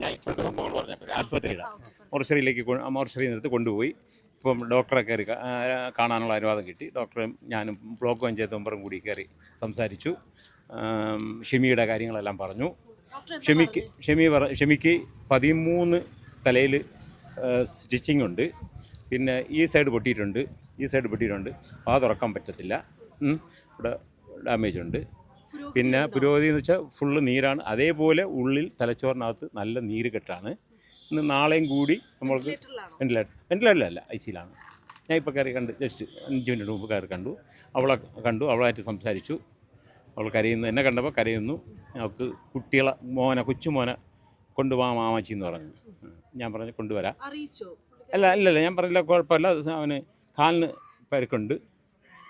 ഞാൻ ഇപ്പോഴത്തെ സംഭവങ്ങൾ പറഞ്ഞപ്പോൾ മോർച്ചറിയിലേക്ക് മോർച്ചറിയിൽ നിന്നെടുത്ത് കൊണ്ടുപോയി. ഇപ്പം ഡോക്ടറെ കയറി കാണാനുള്ള അനുവാദം കിട്ടി. ഡോക്ടറും ഞാനും ബ്ലോക്ക് പഞ്ചായത്ത് മെമ്പറും കൂടി കയറി സംസാരിച്ചു. ഷെമിയുടെ കാര്യങ്ങളെല്ലാം പറഞ്ഞു. ഷെമിക്ക് ഷെമി പറ ഷെമിക്ക് പതിമൂന്ന് തലയിൽ സ്റ്റിച്ചിങ് ഉണ്ട്. പിന്നെ ഈ സൈഡ് പൊട്ടിയിട്ടുണ്ട് ഈ സൈഡ് പൊട്ടിയിട്ടുണ്ട്. ആ തുറക്കാൻ പറ്റത്തില്ല. ഇവിടെ ഡാമേജ് ഉണ്ട്. പിന്നെ പുരോഗതി എന്ന് വെച്ചാൽ ഫുള്ള് നീരാണ്. അതേപോലെ ഉള്ളിൽ തലച്ചോറിനകത്ത് നല്ല നീര് കെട്ടാണ്. ഇന്ന് നാളെയും കൂടി നമ്മൾക്ക് വെന്റിലേറ്റർ അല്ല ഐ സിയിലാണ് ഞാൻ ഇപ്പോൾ കയറി കണ്ട് ജസ്റ്റ് അഞ്ച് മിനിറ്റ് മുമ്പ് കയറി കണ്ടു. അവളെ കണ്ടു അവളായിട്ട് സംസാരിച്ചു. അവൾ കരയുന്നു എന്നെ കണ്ടപ്പോൾ കരയുന്നു. അവൾക്ക് കുട്ടികളെ മോനെ കൊച്ചുമോനെ കൊണ്ടുപോകാൻ മാമാച്ചി എന്ന് പറഞ്ഞു. ഞാൻ പറഞ്ഞു കൊണ്ടുവരാം. അല്ല അല്ലല്ല ഞാൻ പറഞ്ഞില്ല കുഴപ്പമില്ല. അവന് കാലിന് പരിക്കുണ്ട്.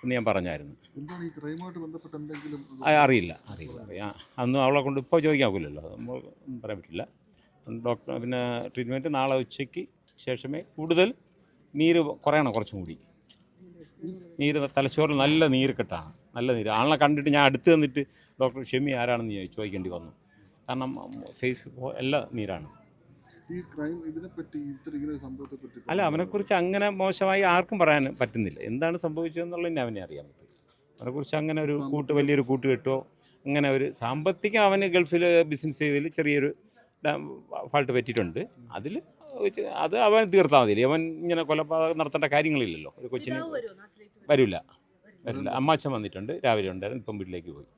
എന്ന് ഞാൻ പറഞ്ഞായിരുന്നു. അറിയില്ല അറിയില്ല. അറിയാം. അന്ന് അവളെ കൊണ്ട് ഇപ്പോൾ ചോദിക്കാൻ പോലല്ലോ നമ്മൾ പറയാൻ പറ്റില്ല. ഡോക്ടർ പിന്നെ ട്രീറ്റ്മെന്റ് നാളെ ഉച്ചയ്ക്ക് ശേഷമേ കൂടുതൽ നീര് കുറയണം കുറച്ചും കൂടി. നീര് തലച്ചോറിൽ നല്ല നീര് കെട്ടാണ് നല്ല നീര്. ആളെ കണ്ടിട്ട് ഞാൻ അടുത്ത് തന്നിട്ട് ഡോക്ടർ ഷെമി ആരാണെന്ന് ചോദിക്കേണ്ടി വന്നു. കാരണം ഫേസ് എല്ലാ നീരാണ്. ഈ ക്രൈം ഇതിനെപ്പറ്റി ഇങ്ങനെ ഒരു സംഭവത്തെ പറ്റി അല്ല അവനെക്കുറിച്ച് അങ്ങനെ മോശമായി ആർക്കും പറയാൻ പറ്റുന്നില്ല. എന്താണ് സംഭവിച്ചതെന്നുള്ളത് അവനെ അറിയാൻ പറ്റും അവനെക്കുറിച്ച് അങ്ങനെ ഒരു കൂട്ട് വലിയൊരു കൂട്ട് കെട്ടോ അങ്ങനെ ഒരു സാമ്പത്തികം അവന് ഗൾഫിൽ ബിസിനസ് ചെയ്തതിൽ ചെറിയൊരു ഫാൾട്ട് പറ്റിയിട്ടുണ്ട്. അതിൽ അത് അവൻ തീർത്താൽ മതി അവൻ ഇങ്ങനെ കൊലപാതകം നടത്തേണ്ട കാര്യങ്ങളില്ലല്ലോ. ഒരു കൊച്ചിന് വരില്ല. വരില്ല. അമ്മാച്ചൻ വന്നിട്ടുണ്ട് രാവിലെ ഉണ്ടായിരുന്നു ഇപ്പം വീട്ടിലേക്ക് പോയി.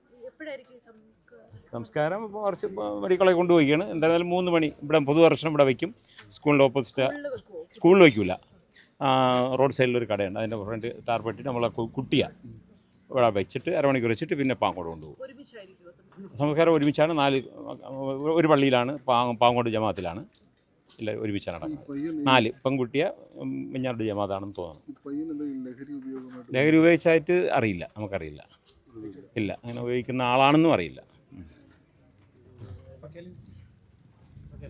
സംസ്കാരം ഇപ്പോൾ കുറച്ച് മെഡിക്കളെ കൊണ്ടുപോയിക്കാണ്. എന്തായാലും മൂന്ന് മണി ഇവിടെ പൊതുദർശനം ഇവിടെ വയ്ക്കും സ്കൂളിന്റെ ഓപ്പോസിറ്റ് സ്കൂളിൽ വയ്ക്കില്ല റോഡ് സൈഡിലൊരു ഒരു കടയുണ്ട്. അതിന്റെ ഫ്രണ്ട് ടാർപ്പെട്ടിട്ട് നമ്മളെ കുട്ടിയാണ് കുട്ടിയ. ഇവിടെ വെച്ചിട്ട് അരമണിക്കൂർ വെച്ചിട്ട് പിന്നെ പാങ്ങോട് കൊണ്ടുപോകും. സംസ്കാരം? സംസ്കാരം ഒരുമിച്ചാണ്. നാല് ഒരു പള്ളിയിലാണ്. പാ പാങ്ങോട് ജമാഅത്തിലാണ് ഇല്ല ഒരുമിച്ചാണ് നടക്കുന്നത്. നാല് പെൺകുട്ടിയെ മിഞ്ഞാറുടെ ജമാഅത്താണെന്ന് തോന്നുന്നു. ലഹരി ഉപയോഗിച്ചായിട്ട് അറിയില്ല. നമുക്കറിയില്ല. ഇല്ല അങ്ങനെ ഉപയോഗിക്കുന്ന ആളാണെന്നും അറിയില്ല. Okay.